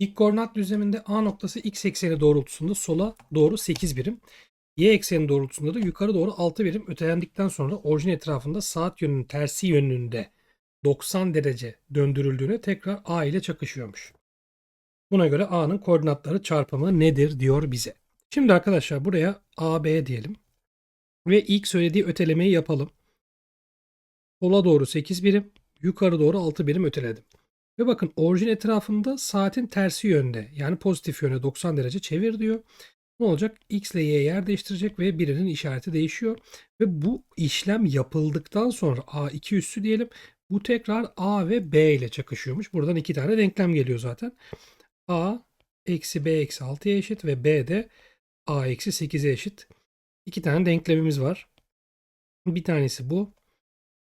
İlk koordinat düzleminde A noktası x ekseni doğrultusunda sola doğru 8 birim, y ekseni doğrultusunda da yukarı doğru 6 birim ötelendikten sonra orijin etrafında saat yönünün tersi yönünde 90 derece döndürüldüğüne tekrar A ile çakışıyormuş. Buna göre A'nın koordinatları çarpımı nedir diyor bize. Şimdi arkadaşlar buraya AB diyelim. Ve ilk söylediği ötelemeyi yapalım. Sola doğru 8 birim, yukarı doğru 6 birim öteledim. Ve bakın orijin etrafında saatin tersi yönde yani pozitif yöne 90 derece çevir diyor. Ne olacak? X ile Y yer değiştirecek ve birinin işareti değişiyor. Ve bu işlem yapıldıktan sonra A2 üssü diyelim. Bu tekrar A ve B ile çakışıyormuş. Buradan iki tane denklem geliyor zaten. A eksi B eksi 6'ya eşit ve B de A eksi 8'e eşit. İki tane denklemimiz var. Bir tanesi bu.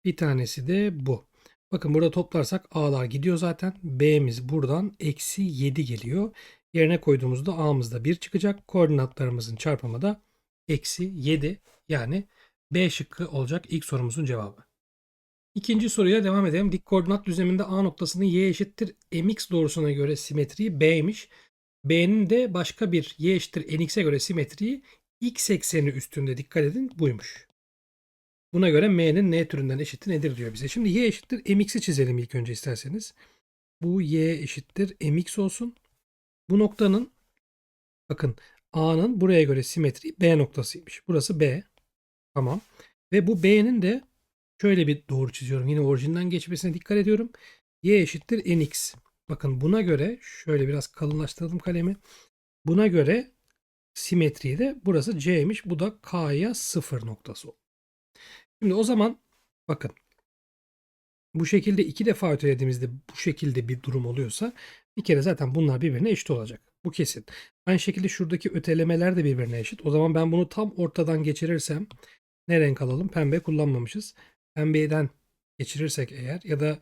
Bir tanesi de bu. Bakın burada toplarsak A'lar gidiyor zaten. B'miz buradan eksi 7 geliyor. Yerine koyduğumuzda A'mızda 1 çıkacak. Koordinatlarımızın çarpımı da eksi 7. Yani B şıkkı olacak ilk sorumuzun cevabı. İkinci soruya devam edelim. Dik koordinat düzleminde A noktasının y eşittir mx doğrusuna göre simetriği B'ymiş. B'nin de başka bir y eşittir nx'e göre simetriği x ekseni üstünde dikkat edin buymuş. Buna göre m'nin n türünden eşiti nedir diyor bize. Şimdi y eşittir mx'i çizelim ilk önce isterseniz. Bu y eşittir mx olsun. Bu noktanın bakın a'nın buraya göre simetri b noktasıymış. Burası b. Tamam. Ve bu b'nin de şöyle bir doğru çiziyorum. Yine orijinden geçmesine dikkat ediyorum. y eşittir nx. Bakın buna göre şöyle biraz kalınlaştırdım kalemi. Buna göre simetriyi de burası c'ymiş. Bu da k'ya 0 noktası oldu. Şimdi o zaman bakın bu şekilde iki defa ötelediğimizde bu şekilde bir durum oluyorsa bir kere zaten bunlar birbirine eşit olacak. Bu kesin. Aynı şekilde şuradaki ötelemeler de birbirine eşit. O zaman ben bunu tam ortadan geçirirsem ne renk alalım? Pembe kullanmamışız. Pembeden geçirirsek eğer ya da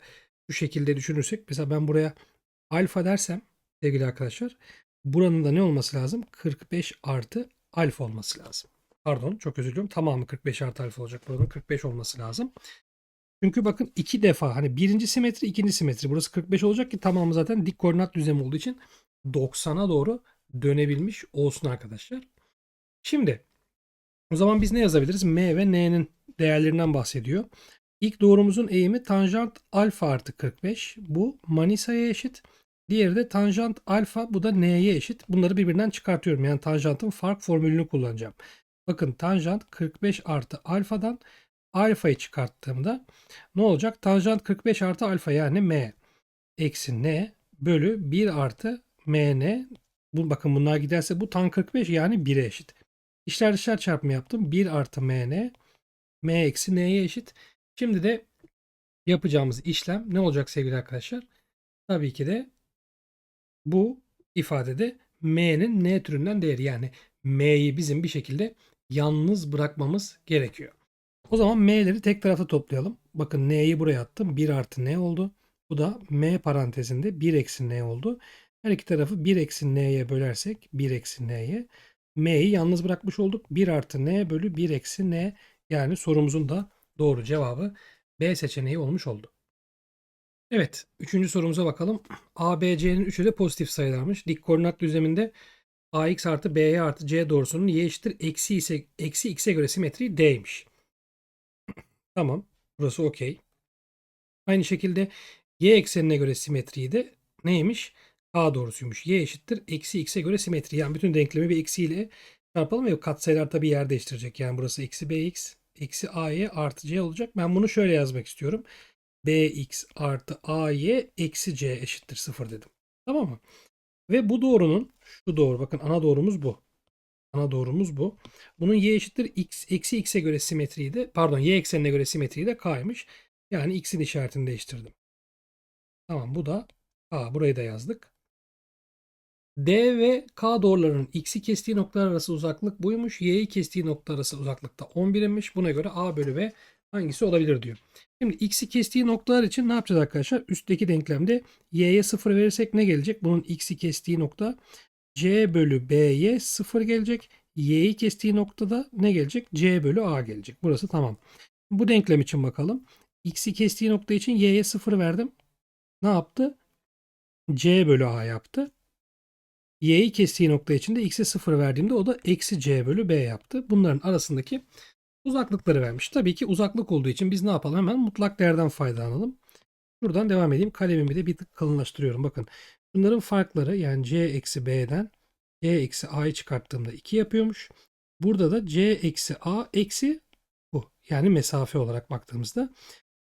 şu şekilde düşünürsek mesela ben buraya alfa dersem sevgili arkadaşlar buranın da ne olması lazım? 45 artı alfa olması lazım. Pardon çok özür diliyorum. Tamamı 45 artı alfa olacak. Buranın 45 olması lazım. Çünkü bakın iki defa hani birinci simetri ikinci simetri. Burası 45 olacak ki tamamı zaten dik koordinat düzlemi olduğu için 90'a doğru dönebilmiş olsun arkadaşlar. Şimdi o zaman biz ne yazabiliriz? M ve N'nin değerlerinden bahsediyor. İlk doğrumuzun eğimi tanjant alfa artı 45. Bu Manisa'ya eşit. Diğeri de tanjant alfa. Bu da N'ye eşit. Bunları birbirinden çıkartıyorum. Yani tanjantın fark formülünü kullanacağım. Bakın tanjant 45 artı alfadan alfayı çıkarttığımda ne olacak? Tanjant 45 artı alfa yani m eksi n bölü 1 artı mn. Bu, bakın bunlar giderse bu tan 45 yani 1'e eşit. İşler dışlar çarpımı yaptım. 1 artı mn m eksi n'ye eşit. Şimdi de yapacağımız işlem ne olacak sevgili arkadaşlar? Tabii ki de bu ifadede m'nin n türünden değeri yani m'yi bizim bir şekilde yalnız bırakmamız gerekiyor. O zaman m'leri tek tarafa toplayalım. Bakın n'yi buraya attım. 1 artı n oldu. Bu da m parantezinde 1 eksi n oldu. Her iki tarafı 1 eksi n'ye bölersek 1 eksi n'ye m'yi yalnız bırakmış olduk. 1 artı n bölü 1 eksi n yani sorumuzun da doğru cevabı B seçeneği olmuş oldu. Evet. Üçüncü sorumuza bakalım. A, B, C'nin üçü de pozitif sayılarmış. Dik koordinat düzleminde ax artı by artı c doğrusunun y eşittir eksi, ise, eksi x'e göre simetriği d'ymiş. tamam. Burası okey. Aynı şekilde y eksenine göre simetriği de neymiş? K doğrusuymuş. Y eşittir eksi x'e göre simetri. Yani bütün denklemi bir eksiyle çarpalım ve katsayılar tabii yer değiştirecek. Yani burası eksi bx eksi ay artı c olacak. Ben bunu şöyle yazmak istiyorum. bx artı ay eksi c eşittir 0 dedim. Tamam mı? Ve bu doğrunun şu doğru bakın ana doğrumuz bu. Ana doğrumuz bu. Bunun y eşittir x eksi x'e göre simetriyi de pardon y eksenine göre simetriyi de k'ymış. Yani x'in işaretini değiştirdim. Tamam bu da k. Burayı da yazdık. D ve K doğrularının x'i kestiği noktalar arası uzaklık buymuş. Y'yi kestiği nokta arası uzaklıkta 11'miş. Buna göre A bölü B hangisi olabilir diyor. Şimdi x'i kestiği noktalar için ne yapacağız arkadaşlar? Üstteki denklemde y'ye 0 verirsek ne gelecek? Bunun x'i kestiği nokta c bölü b'ye 0 gelecek. y'yi kestiği noktada ne gelecek? c bölü a gelecek. Burası tamam. Bu denklem için bakalım. x'i kestiği nokta için y'ye 0 verdim. Ne yaptı? c bölü a yaptı. y'yi kestiği nokta için de x'e 0 verdiğimde o da eksi c bölü b yaptı. Bunların arasındaki uzaklıkları vermiş. Tabii ki uzaklık olduğu için biz ne yapalım? Hemen mutlak değerden faydalanalım. Buradan devam edeyim. Kalemimi de bir tık kalınlaştırıyorum. Bakın bunların farkları yani c eksi b'den c eksi a'yı çıkarttığımda 2 yapıyormuş. Burada da c eksi a eksi bu. Yani mesafe olarak baktığımızda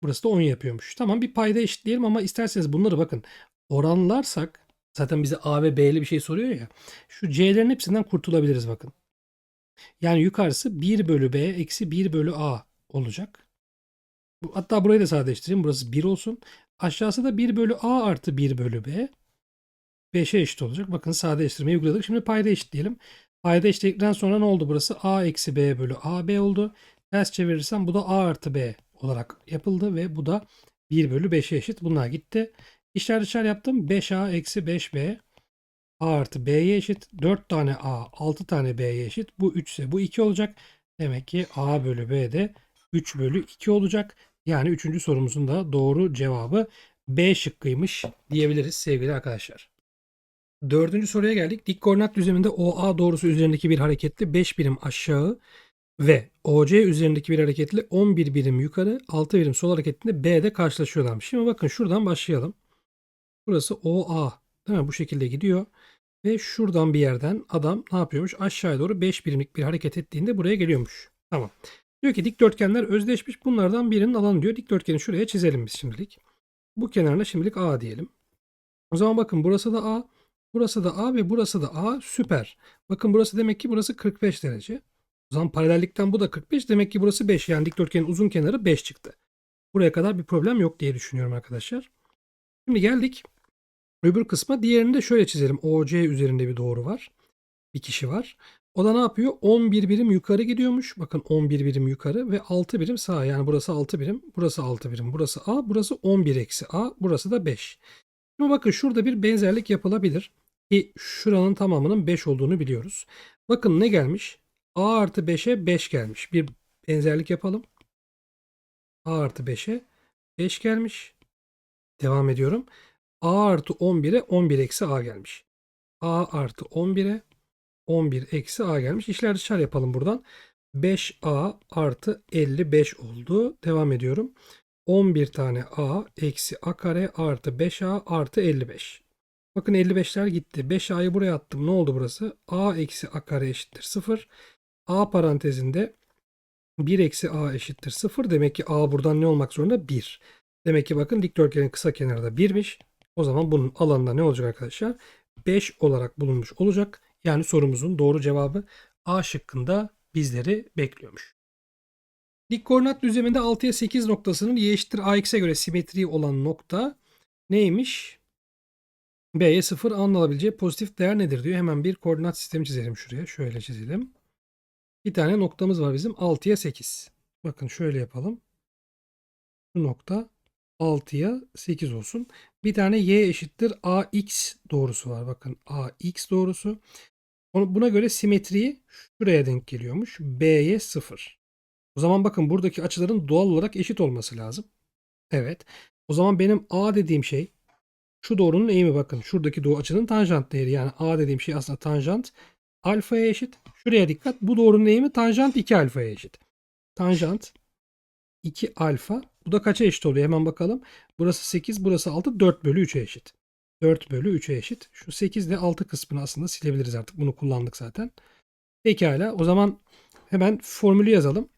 burası da 10 yapıyormuş. Tamam bir payda eşitleyelim ama isterseniz bunları bakın oranlarsak zaten bize a ve b'li bir şey soruyor ya. Şu c'lerin hepsinden kurtulabiliriz bakın. Yani yukarısı 1 bölü b eksi 1 bölü a olacak. Hatta burayı da sadeleştireyim. Burası 1 olsun. Aşağısı da 1 bölü a artı 1 bölü b. 5'e eşit olacak. Bakın sadeleştirmeyi uyguladık. Şimdi payda eşitleyelim. Payda eşitledikten sonra ne oldu burası? a eksi b bölü ab oldu. Ters çevirirsem bu da a artı b olarak yapıldı ve bu da 1 bölü 5'e eşit. Bunlar gitti. İşler dışarı yaptım. 5a eksi 5b a artı b'ye eşit. 4 tane a 6 tane b'ye eşit. Bu 3 ise bu 2 olacak. Demek ki a bölü b de 3 bölü 2 olacak. Yani 3. sorumuzun da doğru cevabı B şıkkıymış diyebiliriz sevgili arkadaşlar. Dördüncü soruya geldik. Dik koordinat düzleminde OA doğrusu üzerindeki bir hareketli 5 birim aşağı ve OC üzerindeki bir hareketli 11 birim yukarı 6 birim sol hareketinde B'de karşılaşıyorlarmış. Şimdi bakın şuradan başlayalım. Burası OA değil mi? Bu şekilde gidiyor. Ve şuradan bir yerden adam ne yapıyormuş? Aşağıya doğru 5 birimlik bir hareket ettiğinde buraya geliyormuş. Tamam. Diyor ki dikdörtgenler özdeşmiş. Bunlardan birinin alanı diyor. Dikdörtgeni şuraya çizelim biz şimdilik. Bu kenarına şimdilik A diyelim. O zaman bakın burası da A, burası da A ve burası da A. Süper. Bakın burası demek ki burası 45 derece. O zaman paralellikten bu da 45. Demek ki burası 5. Yani dikdörtgenin uzun kenarı 5 çıktı. Buraya kadar bir problem yok diye düşünüyorum arkadaşlar. Şimdi geldik öbür kısma. Diğerini de şöyle çizelim. OC üzerinde bir doğru var. Bir kişi var. O da ne yapıyor? 11 birim yukarı gidiyormuş. Bakın 11 birim yukarı ve 6 birim sağa. Yani burası 6 birim, burası 6 birim, burası A, burası 11 eksi A, burası da 5. Şimdi bakın şurada bir benzerlik yapılabilir. Ki şuranın tamamının 5 olduğunu biliyoruz. Bakın ne gelmiş? A artı 5'e 5 gelmiş. Bir benzerlik yapalım. A artı 5'e 5 gelmiş. Devam ediyorum. A artı 11'e 11 eksi A gelmiş. A artı 11'e 11 eksi A gelmiş. İşler dışarı yapalım buradan. 5A artı 55 oldu. Devam ediyorum. 11 tane A eksi A kare artı 5A artı 55. Bakın 55'ler gitti. 5A'yı buraya attım. Ne oldu burası? A eksi A kare eşittir 0. A parantezinde 1 eksi A eşittir 0. Demek ki A buradan ne olmak zorunda? 1. Demek ki bakın dikdörtgenin kısa kenarı da 1'miş. O zaman bunun alanında ne olacak arkadaşlar? 5 olarak bulunmuş olacak. Yani sorumuzun doğru cevabı A şıkkında bizleri bekliyormuş. Dik koordinat düzleminde 6'ya 8 noktasının y eşittir ax'e göre simetri olan nokta neymiş? B'ye 0 A'nın pozitif değer nedir diyor. Hemen bir koordinat sistemi çizelim şuraya. Şöyle çizelim. Bir tane noktamız var bizim 6'ya 8. Bakın şöyle yapalım. Bu nokta 6'ya 8 olsun. Bir tane y eşittir ax doğrusu var. Bakın ax doğrusu. Buna göre simetriyi şuraya denk geliyormuş. B'ye 0. O zaman bakın buradaki açıların doğal olarak eşit olması lazım. Evet. O zaman benim A dediğim şey şu doğrunun eğimi bakın. Şuradaki doğru açının tanjant değeri. Yani A dediğim şey aslında tanjant alfaya eşit. Şuraya dikkat. Bu doğrunun eğimi tanjant 2 alfaya eşit. Tanjant 2 alfa. Bu da kaça eşit oluyor? Hemen bakalım. Burası 8, burası 6. 4 bölü 3'e eşit. 4 bölü 3'e eşit. Şu 8 ile 6 kısmını aslında silebiliriz artık. Bunu kullandık zaten. Pekala. O zaman hemen formülü yazalım.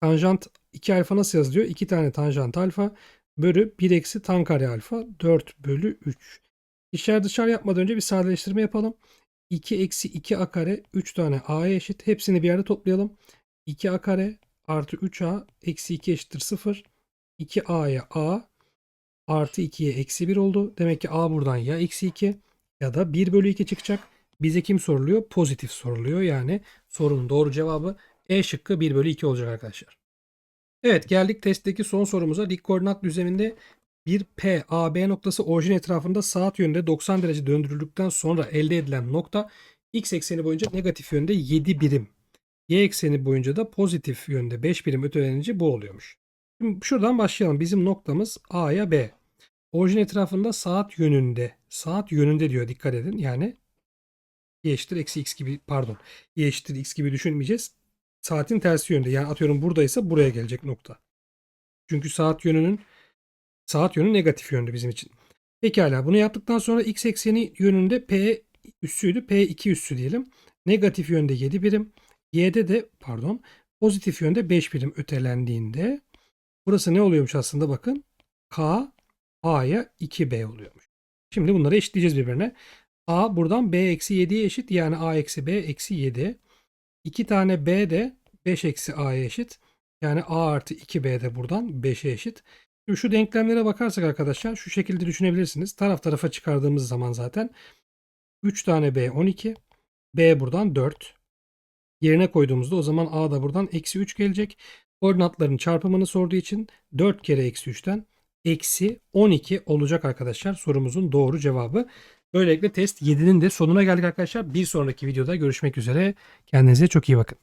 Tanjant 2 alfa nasıl yazılıyor? 2 tane tanjant alfa bölü 1 eksi tan kare alfa 4 bölü 3. İçler dışarı yapmadan önce bir sadeleştirme yapalım. 2 eksi 2 a kare 3 tane a'ya eşit. Hepsini bir yerde toplayalım. 2a kare artı 3a eksi 2 eşittir 0. 2a'ya a artı 2'ye eksi 1 oldu. Demek ki a buradan ya eksi 2 ya da 1 bölü 2 çıkacak. Bize kim soruluyor? Pozitif soruluyor. Yani sorunun doğru cevabı E şıkkı 1 bölü 2 olacak arkadaşlar. Evet geldik testteki son sorumuza. Dik koordinat düzleminde bir P, A, B noktası orijin etrafında saat yönünde 90 derece döndürüldükten sonra elde edilen nokta x ekseni boyunca negatif yönde 7 birim. Y ekseni boyunca da pozitif yönde 5 birim ötelenince bu oluyormuş. Şimdi şuradan başlayalım. Bizim noktamız A'ya B. Orijin etrafında saat yönünde. Saat yönünde diyor dikkat edin. Yani y eşittir eksi x gibi pardon y eşittir x gibi düşünmeyeceğiz. Saatin tersi yönde yani atıyorum buradaysa buraya gelecek nokta. Çünkü saat yönünün saat yönü negatif yönde bizim için. Pekala bunu yaptıktan sonra x ekseni yönünde p üssüydü. p 2 üssü diyelim. Negatif yönde 7 birim. Y'de de pardon pozitif yönde 5 birim ötelendiğinde burası ne oluyormuş aslında bakın. k a'ya 2b oluyormuş. Şimdi bunları eşitleyeceğiz birbirine. a buradan b eksi 7'ye eşit yani a eksi b eksi 7. 2 tane b de 5 eksi a'ya eşit. Yani a artı 2b de buradan 5'e eşit. Şimdi şu denklemlere bakarsak arkadaşlar şu şekilde düşünebilirsiniz. Taraf tarafa çıkardığımız zaman zaten 3 tane b 12. b buradan 4. Yerine koyduğumuzda o zaman a da buradan eksi 3 gelecek. Koordinatların çarpımını sorduğu için 4 kere eksi 3'ten eksi 12 olacak arkadaşlar sorumuzun doğru cevabı. Böylelikle test 7'nin de sonuna geldik arkadaşlar. Bir sonraki videoda görüşmek üzere. Kendinize çok iyi bakın.